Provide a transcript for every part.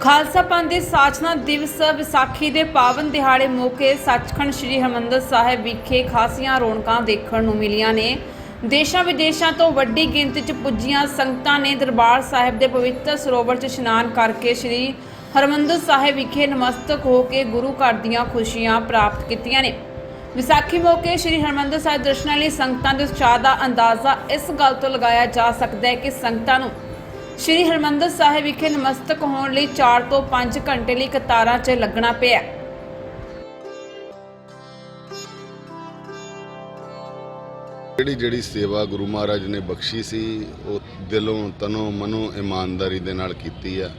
ਖਾਲਸਾ ਪੰਥ ਦੇ ਸਾਚਨਾ ਦਿਵਸ ਵਿਸਾਖੀ ਦੇ ਪਾਵਨ ਦਿਹਾੜੇ ਮੌਕੇ ਸੱਚਖੰਡ ਸ੍ਰੀ ਹਰਿਮੰਦਰ ਸਾਹਿਬ ਵਿਖੇ ਖਾਸੀਆਂ ਰੌਣਕਾਂ ਦੇਖਣ ਨੂੰ ਮਿਲੀਆਂ ਨੇ। ਦੇਸ਼ਾਂ ਵਿਦੇਸ਼ਾਂ ਤੋਂ ਵੱਡੀ ਗਿਣਤੀ 'ਚ ਪੁੱਜੀਆਂ ਸੰਗਤਾਂ ਨੇ ਦਰਬਾਰ ਸਾਹਿਬ ਦੇ ਪਵਿੱਤਰ ਸਰੋਵਰ 'ਚ ਇਸ਼ਨਾਨ ਕਰਕੇ ਸ੍ਰੀ ਹਰਿਮੰਦਰ ਸਾਹਿਬ ਵਿਖੇ ਨਮਸਤਕ ਹੋ ਕੇ ਗੁਰੂ ਘਰ ਦੀਆਂ ਖੁਸ਼ੀਆਂ ਪ੍ਰਾਪਤ ਕੀਤੀਆਂ ਨੇ। ਵਿਸਾਖੀ ਮੌਕੇ ਸ੍ਰੀ ਹਰਿਮੰਦਰ ਸਾਹਿਬ ਦਰਸ਼ਨਾਂ ਲਈ ਸੰਗਤਾਂ ਦੇ ਉਤਸ਼ਾਹ ਦਾ ਅੰਦਾਜ਼ਾ ਇਸ ਗੱਲ ਤੋਂ ਲਗਾਇਆ ਜਾ ਸਕਦਾ ਹੈ ਕਿ ਸੰਗਤਾਂ ਨੂੰ ਸ਼੍ਰੀ ਹਰਿਮੰਦਰ ਸਾਹਿਬ ਵਿਖੇ ਨਮਸਤਕ ਹੋਣ ਲਈ 4 ਤੋਂ 5 ਘੰਟੇ ਲਈ ਕਤਾਰਾਂ 'ਚ ਲੱਗਣਾ ਪਿਆ ਜਿਹੜੀ ਜਿਹੜੀ ਸੇਵਾ ਗੁਰੂ ਮਹਾਰਾਜ ਨੇ ਬਖਸ਼ੀ ਸੀ, ਉਹ ਦਿਲੋਂ ਤਨੋਂ ਮਨੋਂ ਇਮਾਨਦਾਰੀ ਦੇ ਨਾਲ ਕੀਤੀ ਆ।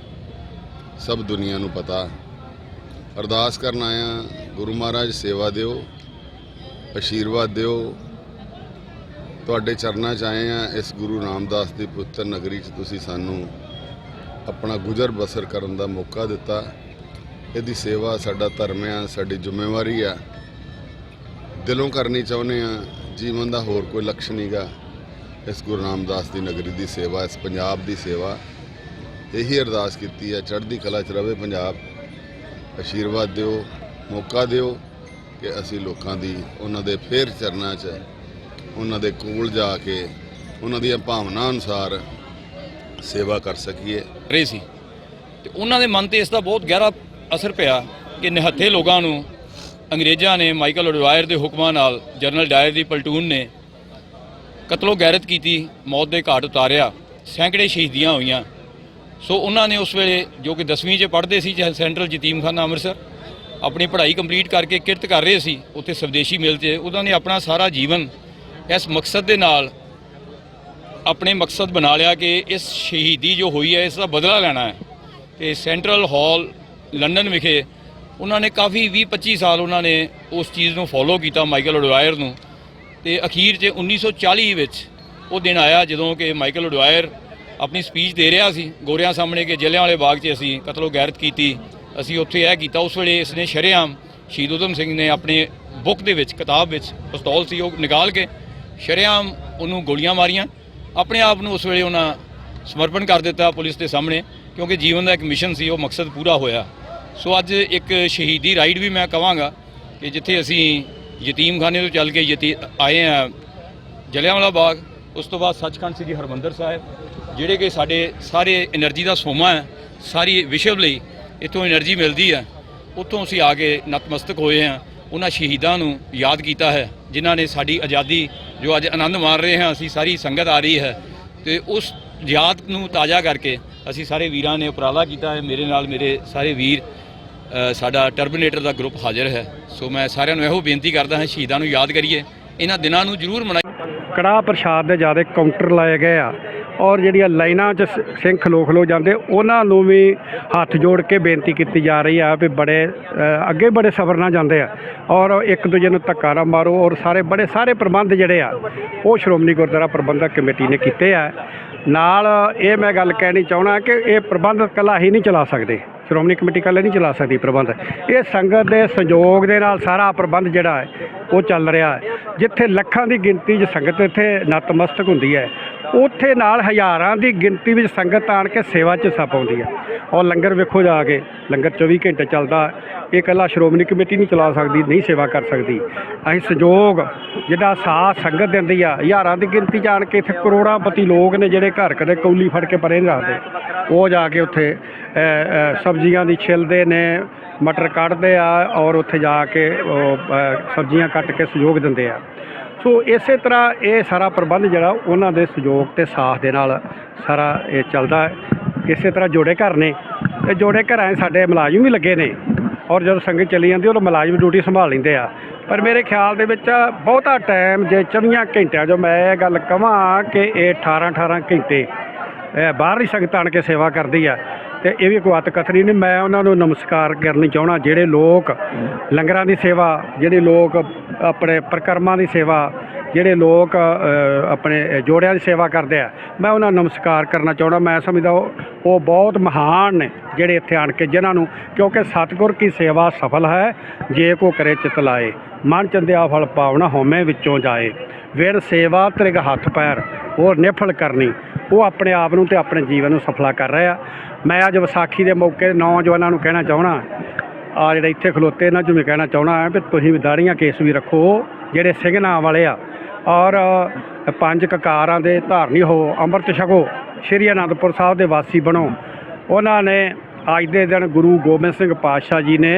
ਸਭ ਦੁਨੀਆ ਨੂੰ ਪਤਾ। ਅਰਦਾਸ ਕਰਨ ਆਇਆ, ਗੁਰੂ ਮਹਾਰਾਜ ਸੇਵਾ ਦਿਓ ਆਸ਼ੀਰਵਾਦ ਦਿਓ। ਤੁਹਾਡੇ ਚਰਨਾਂ 'ਚ ਆਏ ਆ, ਇਸ ਗੁਰੂ ਰਾਮਦਾਸ ਦੀ ਪੁੱਤਰ ਨਗਰੀ 'ਚ ਤੁਸੀਂ ਸਾਨੂੰ ਆਪਣਾ ਗੁਜ਼ਰ ਬਸਰ ਕਰਨ ਦਾ ਮੌਕਾ ਦਿੱਤਾ। ਇਹਦੀ ਸੇਵਾ ਸਾਡਾ ਧਰਮ ਆ, ਸਾਡੀ ਜ਼ਿੰਮੇਵਾਰੀ ਆ। ਦਿਲੋਂ ਕਰਨੀ ਚਾਹੁੰਦੇ ਆ, ਜੀਵਨ ਦਾ ਹੋਰ ਕੋਈ ਲਕਸ਼ ਨਹੀਂਗਾ ਇਸ ਗੁਰੂ ਰਾਮਦਾਸ ਦੀ ਨਗਰੀ ਦੀ ਸੇਵਾ, ਇਸ ਪੰਜਾਬ ਦੀ ਸੇਵਾ ਇਹੀ ਅਰਦਾਸ ਕੀਤੀ ਹੈ, ਚੜ੍ਹਦੀ ਕਲਾ 'ਚ ਰਵੇ ਪੰਜਾਬ। ਆਸ਼ੀਰਵਾਦ ਦਿਓ, ਮੌਕਾ ਦਿਓ ਕਿ ਅਸੀਂ ਲੋਕਾਂ ਦੀ, ਉਹਨਾਂ ਦੇ ਫੇਰ ਚਰਨਾਂ 'ਚ, ਉਹਨਾਂ ਦੇ ਕੋਲ ਜਾ ਕੇ, ਉਹਨਾਂ ਦੀਆਂ ਭਾਵਨਾ ਅਨੁਸਾਰ ਸੇਵਾ ਕਰ ਸਕੀਏ। ਰਹੇ ਸੀ। ਤੇ ਉਹਨਾਂ ਦੇ ਮਨ ਤੇ ਇਸ ਦਾ ਬਹੁਤ ਗਹਿਰਾ ਅਸਰ ਪਿਆ ਕਿ ਨਿਹੱਥੇ ਲੋਕਾਂ ਨੂੰ ਅੰਗਰੇਜ਼ਾਂ ਨੇ ਮਾਈਕਲ ਅਡਵਾਇਰ ਦੇ ਹੁਕਮਾਂ ਨਾਲ ਜਨਰਲ ਡਾਇਰ ਦੀ ਪਲਟੂਨ ਨੇ ਕਤਲੋ ਗੈਰਤ ਕੀਤੀ, ਮੌਤ ਦੇ ਘਾਟ ਉਤਾਰਿਆ, ਸੈਂਕੜੇ ਸ਼ਹੀਦੀਆਂ ਹੋਈਆਂ। ਸੋ ਉਹਨਾਂ ਨੇ ਉਸ ਵੇਲੇ ਜੋ ਕਿ 10ਵੀਂ 'ਚ ਪੜ੍ਹਦੇ ਸੀ, ਚਾਹੇ ਸੈਂਟਰਲ ਯਤੀਮਖਾਨਾ ਅੰਮ੍ਰਿਤਸਰ, ਆਪਣੀ ਪੜ੍ਹਾਈ ਕੰਪਲੀਟ ਕਰਕੇ ਕਿਰਤ ਕਰ ਰਹੇ ਸੀ, ਉੱਥੇ ਸਵਦੇਸ਼ੀ ਮਿਲ 'ਚ ਉਹਨਾਂ ਨੇ ਆਪਣਾ ਸਾਰਾ ਜੀਵਨ ਇਸ ਮਕਸਦ ਦੇ ਨਾਲ ਆਪਣੇ ਮਕਸਦ ਬਣਾ ਲਿਆ ਕਿ ਇਸ ਸ਼ਹੀਦੀ ਜੋ ਹੋਈ ਹੈ, ਇਸ ਦਾ ਬਦਲਾ ਲੈਣਾ ਹੈ। ਤੇ ਸੈਂਟਰਲ ਹਾਲ ਲੰਡਨ ਵਿਖੇ ਉਹਨਾਂ ਨੇ ਕਾਫੀ 20 25 ਸਾਲ ਉਹਨਾਂ ਨੇ ਉਸ ਚੀਜ਼ ਨੂੰ ਫੋਲੋ ਕੀਤਾ, ਮਾਈਕਲ ਅਡਵਾਇਰ ਨੂੰ। ਤੇ ਅਖੀਰ 'ਚ 1940 ਵਿੱਚ ਉਹ ਦਿਨ ਆਇਆ ਜਦੋਂ ਕਿ ਮਾਈਕਲ ਅਡਵਾਇਰ ਆਪਣੀ ਸਪੀਚ ਦੇ ਰਿਹਾ ਸੀ, ਗੋਰਿਆਂ ਸਾਹਮਣੇ ਕਿ ਜਲਿਆਂਵਾਲੇ ਬਾਗ 'ਚ ਅਸੀਂ ਕਤਲੋ ਗੈਰਤ ਕੀਤੀ। ਅਸੀਂ ਉੱਥੇ ਇਹ ਕੀਤਾ, ਉਸ ਵੇਲੇ ਇਸਨੇ ਸ਼ਰੇਆਮ ਸ਼ਹੀਦ ਊਧਮ ਸਿੰਘ ਨੇ ਆਪਣੇ ਬੁੱਕ ਦੇ ਵਿੱਚ, ਕਿਤਾਬ ਵਿੱਚ ਪਿਸਤੌਲ ਸੀ, ਉਹ ਨਿਕਾਲ ਕੇ ਸ਼ਰੇਆਮ ਉਹਨੂੰ ਗੋਲੀਆਂ ਮਾਰੀਆਂ। ਆਪਣੇ ਆਪ ਨੂੰ ਉਸ ਵੇਲੇ ਉਹਨਾਂ ਸਮਰਪਣ ਕਰ ਦਿੱਤਾ ਪੁਲਿਸ ਦੇ ਸਾਹਮਣੇ, ਕਿਉਂਕਿ ਜੀਵਨ ਦਾ ਇੱਕ ਮਿਸ਼ਨ ਸੀ, ਉਹ ਮਕਸਦ ਪੂਰਾ ਹੋਇਆ। ਸੋ ਅੱਜ ਇੱਕ ਸ਼ਹੀਦੀ ਰਾਈਡ ਵੀ ਮੈਂ ਕਵਾਂਗਾ ਕਿ ਜਿੱਥੇ ਅਸੀਂ ਯਤੀਮਖਾਨੇ ਤੋਂ ਚੱਲ ਕੇ ਯਤੀ, ਆਏ ਆ ਜਲਿਆਂਵਾਲਾ ਬਾਗ, ਉਸ ਤੋਂ ਬਾਅਦ ਸੱਚਖੰਡ ਸ੍ਰੀ ਹਰਮੰਦਰ ਸਾਹਿਬ ਜਿਹੜੇ ਕਿ ਸਾਡੇ ਸਾਰੇ એનર્ਜੀ ਦਾ ਸੋਮਾ ਹੈ, ਸਾਰੀ ਵਿਸ਼ਵ ਲਈ ਇਥੋਂ એનર્ਜੀ ਮਿਲਦੀ ਹੈ, ਉਥੋਂ ਅਸੀਂ ਆ ਕੇ ਨਤਮਸਤਕ ਹੋਏ ਹਾਂ, ਉਹਨਾਂ ਸ਼ਹੀਦਾਂ ਨੂੰ ਯਾਦ ਕੀਤਾ ਹੈ, ਜਿਨ੍ਹਾਂ ਨੇ ਸਾਡੀ ਆਜ਼ਾਦੀ ਜੋ ਅੱਜ ਆਨੰਦ ਮਾਣ ਰਹੇ ਹਾਂ, ਅਸੀਂ ਸਾਰੀ ਸੰਗਤ ਆ ਰਹੀ ਹੈ, ਤੇ ਉਸ ਯਾਦ ਨੂੰ ਤਾਜ਼ਾ ਕਰਕੇ ਅਸੀਂ ਸਾਰੇ ਵੀਰਾਂ ਨੇ ਉਪਰਾਲਾ ਕੀਤਾ ਹੈ, ਮੇਰੇ ਨਾਲ ਮੇਰੇ ਸਾਰੇ ਵੀਰ ਸਾਡਾ ਟਰਬੀਨੇਟਰ ਦਾ ਗਰੁੱਪ ਹਾਜ਼ਰ ਹੈ, ਸੋ ਮੈਂ ਸਾਰਿਆਂ ਨੂੰ ਇਹੋ ਬੇਨਤੀ ਕਰਦਾ ਹਾਂ, ਸ਼ਹੀਦਾਂ ਨੂੰ ਯਾਦ ਕਰੀਏ, ਇਹਨਾਂ ਦਿਨਾਂ ਨੂੰ ਜ਼ਰੂਰ ਮਨਾਈਏ ਕੜਾਹ ਪ੍ਰਸ਼ਾਦ ਦੇ ਜ਼ਿਆਦਾ ਕਾਊਂਟਰ ਲਾਏ ਗਏ ਆ ਔਰ ਜਿਹੜੀਆਂ ਲਾਈਨਾਂ 'ਚ ਸ- ਸਿੰਘ ਖਲੋ ਖਲੋ ਜਾਂਦੇ, ਉਹਨਾਂ ਨੂੰ ਵੀ ਹੱਥ ਜੋੜ ਕੇ ਬੇਨਤੀ ਕੀਤੀ ਜਾ ਰਹੀ ਆ ਵੀ ਬੜੇ ਅੱਗੇ ਬੜੇ ਸਬਰ ਨਾਲ ਜਾਂਦੇ ਆ। ਔਰ ਇੱਕ ਦੂਜੇ ਨੂੰ ਧੱਕਾ ਨਾ ਮਾਰੋ ਔਰ ਸਾਰੇ ਬੜੇ ਸਾਰੇ ਪ੍ਰਬੰਧ ਜਿਹੜੇ ਆ, ਉਹ ਸ਼੍ਰੋਮਣੀ ਗੁਰਦੁਆਰਾ ਪ੍ਰਬੰਧਕ ਕਮੇਟੀ ਨੇ ਕੀਤੇ ਆ। ਨਾਲ ਇਹ ਮੈਂ ਗੱਲ ਕਹਿਣੀ ਚਾਹਣਾ ਕਿ ਇਹ ਪ੍ਰਬੰਧ ਇਕੱਲਾ ਹੀ ਨਹੀਂ ਚਲਾ ਸਕਦੇ, ਸ਼੍ਰੋਮਣੀ ਕਮੇਟੀ ਇਕੱਲੇ ਨਹੀਂ ਚਲਾ ਸਕਦੀ ਪ੍ਰਬੰਧ। ਇਹ ਸੰਗਤ ਦੇ ਸੰਯੋਗ ਦੇ ਨਾਲ ਸਾਰਾ ਪ੍ਰਬੰਧ ਜਿਹੜਾ ਹੈ, ਉਹ ਚੱਲ ਰਿਹਾ ਹੈ। ਜਿੱਥੇ ਲੱਖਾਂ ਦੀ ਗਿਣਤੀ 'ਚ ਸੰਗਤ ਇੱਥੇ ਨਤਮਸਤਕ ਹੁੰਦੀ ਹੈ, ਉੱਥੇ ਨਾਲ ਹਜ਼ਾਰਾਂ ਦੀ ਗਿਣਤੀ ਵਿੱਚ ਸੰਗਤ ਆਣ ਕੇ ਸੇਵਾ 'ਚ ਹਿੱਸਾ ਪਾਉਂਦੀ ਹੈ। ਔਰ ਲੰਗਰ ਵੇਖੋ ਜਾ ਕੇ ਲੰਗਰ 24 ਘੰਟੇ ਚੱਲਦਾ। ਇਹ ਇਕੱਲਾ ਸ਼੍ਰੋਮਣੀ ਕਮੇਟੀ ਨਹੀਂ ਚਲਾ ਸਕਦੀ, ਨਹੀਂ ਸੇਵਾ ਕਰ ਸਕਦੀ। ਅਸੀਂ ਸਹਿਯੋਗ, ਜਿਹੜਾ ਸਾਥ ਸੰਗਤ ਦਿੰਦੀ ਆ, ਹਜ਼ਾਰਾਂ ਦੀ ਗਿਣਤੀ 'ਚ ਆਣ ਕੇ ਇੱਥੇ ਕਰੋੜਾਂ ਕਰੋੜਾਂਪਤੀ ਲੋਕ ਨੇ ਜਿਹੜੇ ਘਰ ਕਦੇ ਕੌਲੀ ਫੜ ਕੇ ਪਰੇ ਨਹੀਂ ਰੱਖਦੇ। ਉਹ ਜਾ ਕੇ ਉੱਥੇ ਸਬਜ਼ੀਆਂ ਦੀ ਛਿਲਦੇ ਨੇ, ਮਟਰ ਕੱਢਦੇ ਆ ਔਰ ਉੱਥੇ ਜਾ ਕੇ ਸਬਜ਼ੀਆਂ ਕੱਟ ਕੇ ਸਹਿਯੋਗ ਦਿੰਦੇ ਆ। ਸੋ ਇਸੇ ਤਰ੍ਹਾਂ ਇਹ ਸਾਰਾ ਪ੍ਰਬੰਧ ਜਿਹੜਾ, ਉਹਨਾਂ ਦੇ ਸਹਿਯੋਗ ਤੇ ਸਾਥ ਦੇ ਨਾਲ ਸਾਰਾ ਇਹ ਚੱਲਦਾ। ਇਸੇ ਤਰ੍ਹਾਂ ਜੋੜੇ ਘਰ ਨੇ। ਤੇ ਜੋੜੇ ਘਰਾਂ 'ਚ ਸਾਡੇ ਮੁਲਾਜ਼ਮ ਵੀ ਲੱਗੇ ਨੇ। ਔਰ ਜਦੋਂ ਸੰਗਤ ਚਲੀ ਜਾਂਦੀ ਉਹ ਮੁਲਾਜ਼ਮ ਡਿਊਟੀ ਸੰਭਾਲ ਲੈਂਦੇ ਆ। ਪਰ ਮੇਰੇ ਖਿਆਲ ਦੇ ਵਿੱਚ ਬਹੁਤਾ ਟਾਈਮ ਜੇ 24 ਘੰਟਿਆਂ ਜੋ ਮੈਂ ਇਹ ਗੱਲ ਕਹਾਂ ਕਿ ਇਹ 18 18 ਘੰਟੇ ਬਾਹਰਲੀ ਸੰਗਤ ਆਣ ਕੇ ਸੇਵਾ ਕਰਦੀ ਆ। ਤੇ ਇਹ ਵੀ ਕੋਈ ਅੱਤ ਕਥਨੀ ਨਹੀਂ, ਮੈਂ ਉਹਨਾਂ ਨੂੰ ਨਮਸਕਾਰ ਕਰਨੀ ਚਾਹਣਾ ਜਿਹੜੇ ਲੋਕ ਲੰਗਰਾਂ ਦੀ ਸੇਵਾ, ਜਿਹੜੇ ਲੋਕ ਆਪਣੇ ਪ੍ਰਕਰਮਾਂ ਦੀ ਸੇਵਾ ਜਿਹੜੇ ਲੋਕ ਆਪਣੇ ਜੋੜਿਆਂ ਦੀ ਸੇਵਾ ਕਰਦੇ ਆ, ਮੈਂ ਉਹਨਾਂ ਨੂੰ ਨਮਸਕਾਰ ਕਰਨਾ ਚਾਹੁੰਦਾ। ਮੈਂ ਸਮਝਦਾ ਉਹ ਉਹ ਬਹੁਤ ਮਹਾਨ ਨੇ ਜਿਹੜੇ ਇੱਥੇ ਆਣ ਕੇ ਜਿਨ੍ਹਾਂ ਨੂੰ, ਕਿਉਂਕਿ ਸਤਿਗੁਰ ਕੀ ਸੇਵਾ ਸਫਲ ਹੈ, ਜੇ ਕੋ ਕਰੇ ਚਿਤ ਲਾਏ। ਮਨ ਚੰਦਿਆ ਫਲ ਪਾਵਣਾ ਹਉਮੈ ਵਿੱਚੋਂ ਜਾਏ। ਵਿਰ ਸੇਵਾ ਤ੍ਰਿਗ ਹੱਥ ਪੈਰ, ਉਹ ਨਿਫਲ ਕਰਨੀ। ਉਹ ਆਪਣੇ ਆਪ ਨੂੰ ਤੇ ਆਪਣੇ ਜੀਵਨ ਨੂੰ ਸਫਲਾ ਕਰ ਰਹੇ ਆ। ਮੈਂ ਅੱਜ ਵਿਸਾਖੀ ਦੇ ਮੌਕੇ ਨੌਜਵਾਨਾਂ ਨੂੰ ਕਹਿਣਾ ਚਾਹਣਾ ਆ ਜਿਹੜੇ ਇੱਥੇ ਖਲੋਤੇ, ਇਹਨਾਂ ਨੂੰ ਵੀ ਕਹਿਣਾ ਚਾਹਣਾ ਹੈ ਵੀ ਤੁਸੀਂ ਵੀ ਦਾੜੀਆਂ ਕੇਸ ਵੀ ਰੱਖੋ, ਜਿਹੜੇ ਸਿੰਘ ਨਾਂ ਵਾਲੇ ਆ ਔਰ ਪੰਜ ਕਕਾਰਾਂ ਦੇ ਧਾਰਨੀ ਹੋ ਅੰਮ੍ਰਿਤ ਛਕੋ, ਸ਼੍ਰੀ ਅਨੰਦਪੁਰ ਸਾਹਿਬ ਦੇ ਵਾਸੀ ਬਣੋ। ਉਹਨਾਂ ਨੇ ਅੱਜ ਦੇ ਦਿਨ ਗੁਰੂ ਗੋਬਿੰਦ ਸਿੰਘ ਪਾਤਸ਼ਾਹ ਜੀ ਨੇ